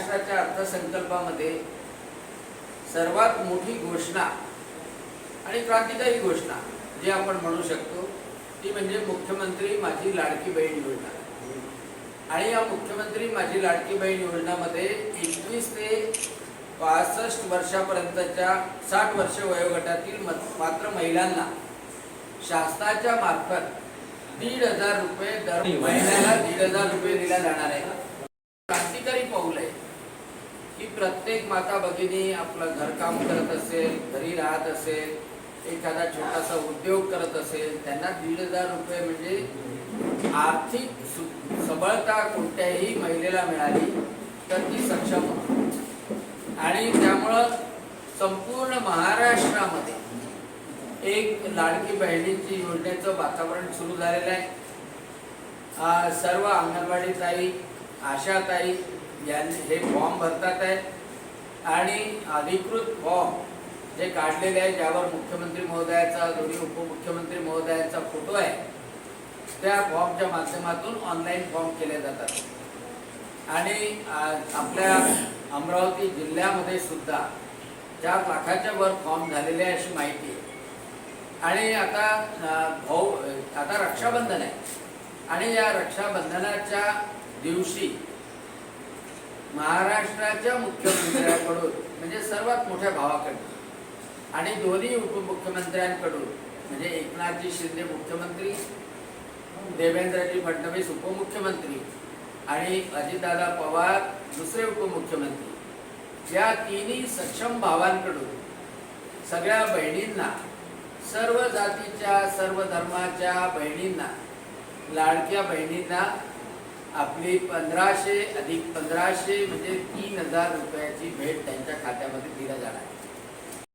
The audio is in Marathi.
महाराष्ट्राच्या अर्थसंकल्पामध्ये सर्वात मोठी घोषणा आणि क्रांतिकारी घोषणा जी आपण म्हणू शकतो ती म्हणजे मुख्यमंत्री माझी लाडकी बहीण योजना. आणि या मुख्यमंत्री माझी लाडकी बहीण योजनामध्ये एकवीस ते पासष्ट वर्षापर्यंतच्या साठ वर्ष वयोगटातील मात्र महिलांना शासनाच्या मार्फत दीड हजार रुपये दर महिन्याला दीड हजार रुपये दिला जाणार आहे की प्रत्येक माता भगिनी आपलं घरकाम करत असेल घरी राहत असेल एखादा छोटासा उद्योग करत असेल त्यांना दीड हजार रुपये म्हणजे आर्थिक सबळता कोणत्याही महिलेला मिळाली तर ती सक्षम होते. आणि त्यामुळं संपूर्ण महाराष्ट्रामध्ये एक लाडकी बहिणीची योजनेचं वातावरण सुरू झालेलं आहे. सर्व अंगणवाडी ताई आशा ताई यांनी हे फॉर्म भरतात आहेत आणि अधिकृत फॉर्म जे काढलेले आहे ज्यावर मुख्यमंत्री महोदयाचा दोन्ही उपमुख्यमंत्री महोदयांचा फोटो आहे त्या फॉर्मच्या माध्यमातून ऑनलाईन फॉर्म केले जातात. आणि आपल्या अमरावती जिल्ह्यामध्ये सुद्धा चार लाखाच्या वर फॉर्म झालेले आहे अशी माहिती आहे. आणि आता भाऊ आता रक्षाबंधन आहे. आणि या रक्षाबंधनाच्या दिवशी महाराष्ट्राच्या मुख्यमंत्र्यांकडून म्हणजे सर्वात मोठ्या भावाकडून आणि दोन्ही उपमुख्यमंत्र्यांकडून म्हणजे एकनाथजी शिंदे मुख्यमंत्री देवेंद्रजी फडणवीस उपमुख्यमंत्री आणि अजितदादा पवार दुसरे उपमुख्यमंत्री. या तिन्ही सक्षम भावांकडून सगळ्या बहिणींना सर्व जातीच्या सर्व धर्माच्या बहिणींना लाडक्या बहिणींना आपली पंधराशे अधिक पंधराशे म्हणजे तीन हजार रुपयाची भेट त्यांच्या खात्यामध्ये दिला जाणार. आहे